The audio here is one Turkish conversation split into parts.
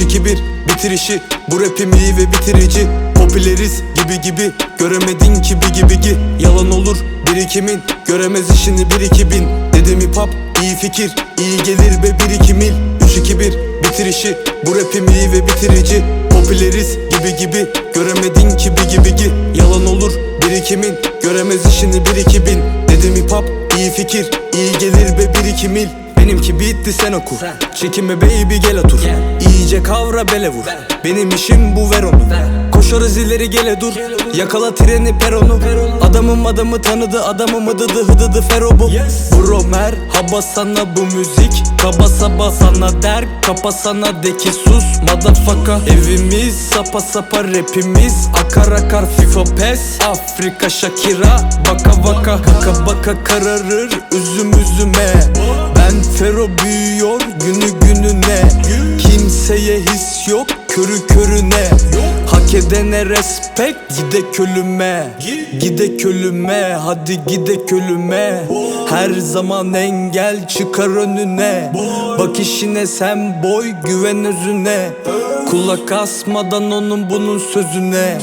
3-2-1 bitirişi Bu rapim iyi ve bitirici. Popüleriz gibi gibi. Göremedin ki bigi bigi Yalan olur birikimin. Göremez işini 1-2 bin. Dedim hip hop iyi fikir. İyi gelir be 1-2 mil. 3-2-1 bitirişi Bu rapim iyi ve bitirici. Popüleriz gibi gibi. Göremedin ki bigi bigi Yalan olur birikimin. Göremez işini 1-2 bin. Dedim hip hop iyi fikir. İyi gelir be 1-2 mil Benimki bitti sen oku. Çekinme baby gel otur. İyice kavra bele vur. Benim işim bu ver onu. Koşarız ileri gele dur. Yakala treni peronu Adamım adamı tanıdı adamım hıdıdı hıdıdı fero bu. Bro merhaba sana bu müzik. Kaba saba sana der Kapa sana de ki sus Motherfucker. Evimiz sapa sapa rapimiz Akar akar FIFA pes. Afrika Shakira Baka baka. Baka baka kararır Üzüm üzüme Ben fero büyüyor günü gününe. Kimseye his yok körü körüne. Hak edene respect gide kölüme. Gide kölüme hadi gide kölüme. Her zaman engel çıkar önüne. Bak işine sen boy güven özüne. Kulak asmadan onun bunun sözüne.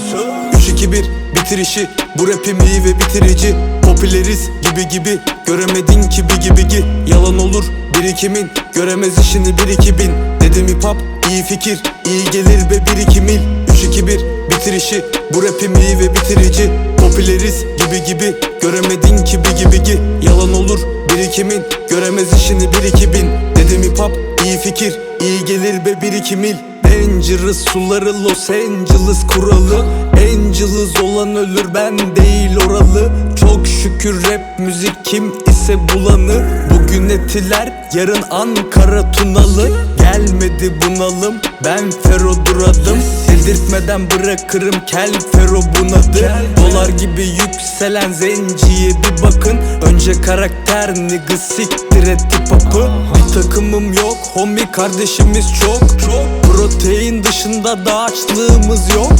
3-2-1 bitirişi Bu rapim iyi ve bitirici. Popüleriz gibi gibi. Göremedin ki bigi bigi Yalan olur birikimin. Göremez işini 1-2 bin. Dedim hip hop iyi fikir. İyi gelir be 1-2 mil. 3-2-1 bitirişi. Bu rapim iyi ve bitirici. Popüleriz gibi gibi. Göremedin ki bigi bigi Yalan olur birikimin. Göremez işini 1-2 bin. Dedim hip hop iyi fikir. İyi gelir be 1-2 mil. Dangerous suları Los Angeles kuralı. Angeles olan ölür ben değil oralı. Çok şükür rap müzik kim ise bulanır. Bugün etiler yarın Ankara Tunalı. Gelmedi bunalım ben Fero duradım. Dedirtmeden bırakırım kel Fero bunadı. Dolar gibi yükselen zenciye bir bakın. Önce karakter nigga siktir et hip hop'ı Bir takımım yok homie kardeşimiz çok. Protein dışında da açlığımız yok.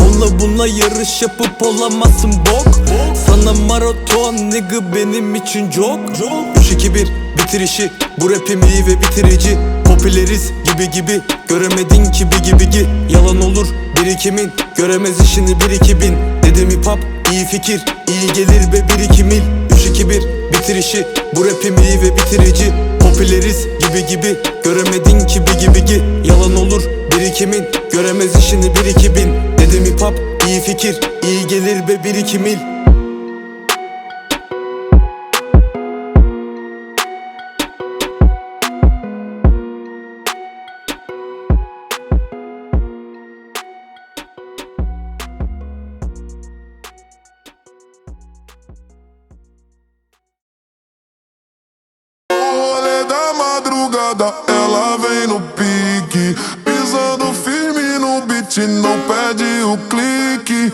Onunla bununla yarış yapıp olamazsın bok maraton nigga benim için çok. 3-2-1 bitirişi. Bu rapim iyi ve bitirici. Popüleriz gibi gibi. Göremedin ki bigi bigi Yalan olur birikimin. Göremez işini 1-2 bin. Dedim hip hop iyi fikir. İyi gelir be 1-2 mil. 3-2-1 bitirişi. Bu rapim iyi ve bitirici. Popüleriz gibi gibi. Göremedin ki bigi bigi Yalan olur birikimin. Göremez işini 1-2 bin. Dedim hip hop iyi fikir. İyi gelir be 1-2 mil da madrugada, ela vem no pique. Pisando firme no beat, não perde o clique.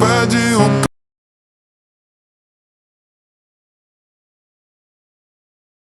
pede o